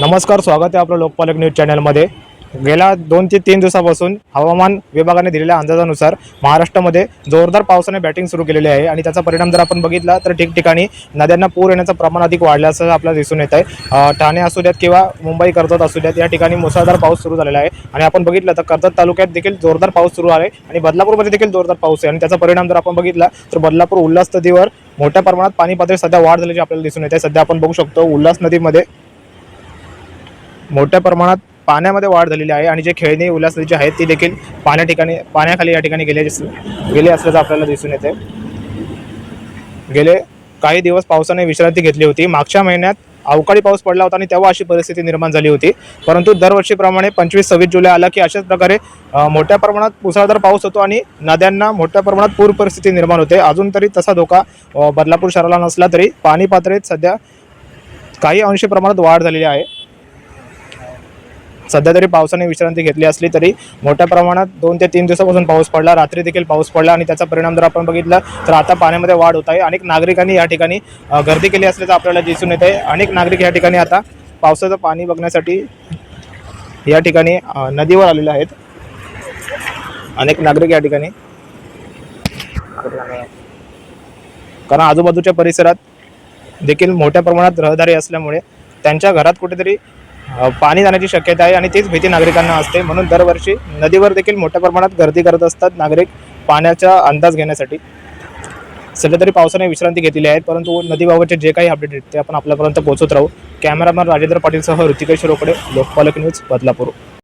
नमस्कार स्वागत आहे आपलं लोकपालक न्यूज चॅनलमध्ये. गेल्या दोन ते तीन दिवसापासून हवामान विभागाने दिलेल्या अंदाजानुसार महाराष्ट्रामध्ये जोरदार पावसाने बॅटिंग सुरू केलेली आहे आणि त्याचा परिणाम जर आपण बघितला तर ठिकठिकाणी नद्यांना पूर येण्याचं प्रमाण अधिक वाढल्याचं आपल्याला दिसून येत आहे ठाणे असू द्यात किंवा मुंबई कर्जत असू द्यात या ठिकाणी मुसळधार पाऊस सुरू झालेला आहे. आणि आपण बघितलं तर कर्जत तालुक्यात देखील जोरदार पाऊस सुरू आहे आणि बदलापूरमध्ये देखील जोरदार पाऊस आहे. आणि त्याचा परिणाम जर आपण बघितला तर बदलापूर उल्हास नदीवर मोठ्या प्रमाणात पाणी पातळी सध्या वाढ झाल्याची आपल्याला दिसून येते. सध्या आपण बघू शकतो उल्हास नदीमध्ये मोठ्या प्रमाणात पाण्यामध्ये वाढ झालेली आहे आणि जे खेळणी उल्हास जे आहेत ती देखील पाण्या ठिकाणी पाण्याखाली या ठिकाणी गेले गेले असल्याचं आपल्याला दिसून येते गेले काही दिवस पावसाने विश्रांती घेतली होती. मागच्या महिन्यात अवकाळी पाऊस पडला होता आणि तेव्हा अशी परिस्थिती निर्माण झाली होती. परंतु दरवर्षीप्रमाणे पंचवीस सव्वीस जुलै आला की अशाच प्रकारे मोठ्या प्रमाणात मुसळधार पाऊस होतो आणि नद्यांना मोठ्या प्रमाणात पूर परिस्थिती निर्माण होते. अजून तरी तसा धोका बदलापूर शहराला नसला तरी पाणी पातळीत सध्या काही अंशी प्रमाणात वाढ झालेली आहे. सध्या तरी पावसाने विश्रांती घेतली असली तरी मोठ्या प्रमाणात दोन ते तीन दिवसापासून पाऊस पडला. रात्री देखील पाऊस पडला आणि त्याचा परिणाम जर आपण बघितला तर आता पाण्यामध्ये वाढ होत आहे. अनेक नागरिकांनी या ठिकाणी गर्दी केली असल्याचं आपल्याला दिसून येत आहे अनेक नागरिक या ठिकाणी आता पावसाचं पाणी बघण्यासाठी या ठिकाणी नदीवर आलेले आहेत. अनेक नागरिक या ठिकाणी. कारण आजूबाजूच्या परिसरात देखील मोठ्या प्रमाणात रहदारी असल्यामुळे त्यांच्या घरात कुठेतरी पाणी जाण्याची शक्यता आहे आणि तीच भीती नागरिकांना असते. म्हणून दरवर्षी नदीवर देखील मोठ्या प्रमाणात गर्दी करत असतात नागरिक पाण्याचा अंदाज घेण्यासाठी. सध्या तरी पावसाने विश्रांती घेतलेली आहे परंतु नदीबाबतचे जे काही अपडेट आहेत ते आपण आपल्यापर्यंत पोहोचत राहू. कॅमेरामॅन राजेंद्र पाटीलसह ऋतिकेश रोकडे लोकपालक न्यूज बदलापूर.